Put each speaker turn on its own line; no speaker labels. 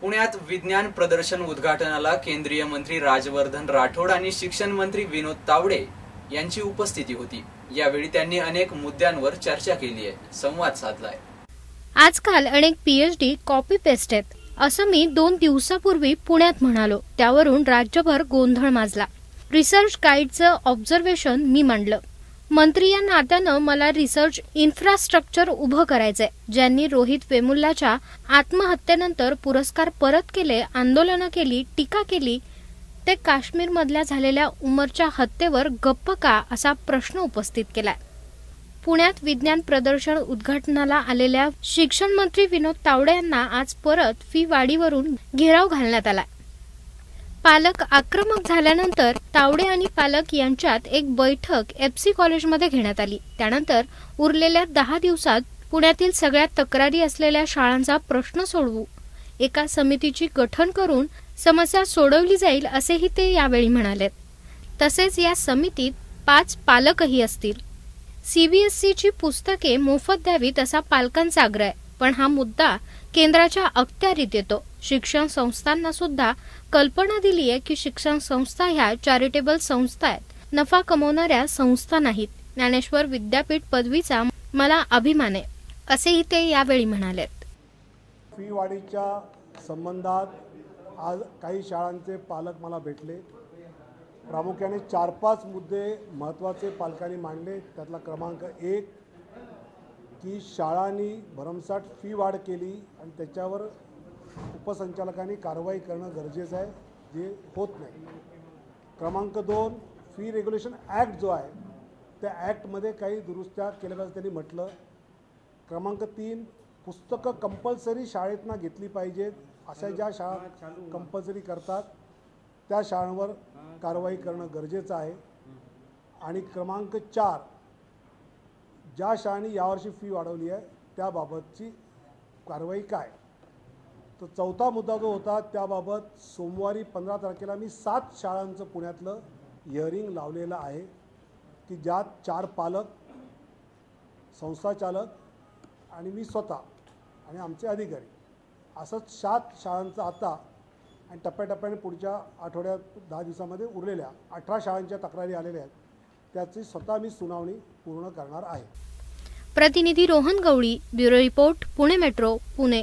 पुण्यात विज्ञान प्रदर्शन उद्घाटनाला केंद्रीय मंत्री राजवर्धन राठोड आणि शिक्षण मंत्री विनोद तावडे यांची उपस्थिती होती. यावेळी त्यांनी अनेक मुद्द्यांवर चर्चा केली आहे. संवाद साधलाय.
आजकाल अनेक पीएचडी कॉपी पेस्ट आहेत. असं मी दोन दिवसापूर्वी पुण्यात म्हणालो. त्यावरून राज्यभर गोंधळ माजला. रिसर्च गाईडचं ऑब्झर्वेशन मी मांडलं. मंत्री या नात्यानं मला रिसर्च इन्फ्रास्ट्रक्चर उभं करायचंय. ज्यांनी रोहित वेमुल्लाच्या आत्महत्येनंतर पुरस्कार परत केले आंदोलनं केली टीका केली ते काश्मीरमधल्या झालेल्या उमरच्या हत्येवर गप्प का असा प्रश्न उपस्थित केलाय. पुण्यात विज्ञान प्रदर्शन उद्घाटनाला आलेल्या शिक्षण मंत्री विनोद तावडे यांना आज परत फी वाढीवरून घेराव घालण्यात आला पालक आक्रमक झाल्यानंतर तावडे आणि पालक यांच्यात एक बैठक एफसी कॉलेजमध्ये घेण्यात आली. त्यानंतर उरलेल्या दहा दिवसात पुण्यातील सगळ्यात तक्रारी असलेल्या शाळांचा प्रश्न सोडवू एका समितीची गठन करून समस्या सोडवली जाईल असेही ते यावेळी म्हणाले. तसेच या समितीत पाच पालकही असतील. सीबीएसईची पुस्तके मोफत द्यावीत असा पालकांचा आग्रह आहे. पण हा मुद्दा केंद्राच्या अखत्यारीत येतो. शिक्षण संस्थांना सुद्धा कल्पना दिली आहे की शिक्षण संस्था ह्या चॅरिटेबल संस्था आहेत. नफा कमवणाऱ्या संस्था नाहीत. ज्ञानेश्वर विद्यापीठ पदवीचा मला अभिमान आहे. असेही ते यावेळी म्हणाले
फी वाढीच्या संबंधात आज काही शाळांचे पालक मला भेटले. प्रामुख्याने चार पाच मुद्दे महत्त्वाचे पालकांनी मांडले. त्यातला क्रमांक एक की शाळांनी भरमसाठ फी वाढ केली आणि त्याच्यावर उपसंचालकांनी कारवाई करणं गरजेचं आहे जे होत नाही. क्रमांक दोन फी रेग्युलेशन ॲक्ट जो आहे त्या ॲक्टमध्ये काही दुरुस्त्या केल्या पाहिजे त्यांनी म्हटलं. क्रमांक तीन पुस्तकं कंपल्सरी शाळेतना घेतली पाहिजेत अशा ज्या शाळा कंपल्सरी करतात त्या शाळांवर कारवाई करणं गरजेचं आहे. आणि क्रमांक चार ज्या शाळांनी यावर्षी फी वाढवली आहे त्याबाबतची कारवाई काय? तर चौथा मुद्दा जो होता त्याबाबत सोमवारी पंधरा तारखेला मी सात शाळांचं पुण्यातलं हिअरिंग लावलेलं आहे की ज्यात चार पालक संस्थाचालक आणि मी स्वतः आणि आमचे अधिकारी. असंच सात शाळांचं आता आणि टप्प्याटप्प्याने पुढच्या आठवड्यात दहा दिवसामध्ये उरलेल्या अठरा शाळांच्या तक्रारी आलेल्या आहेत. त्याची स्वतः मी सुनावणी पूर्ण करणार आहे.
प्रतिनिधी Rohan Gawali bureau report Pune metro Pune.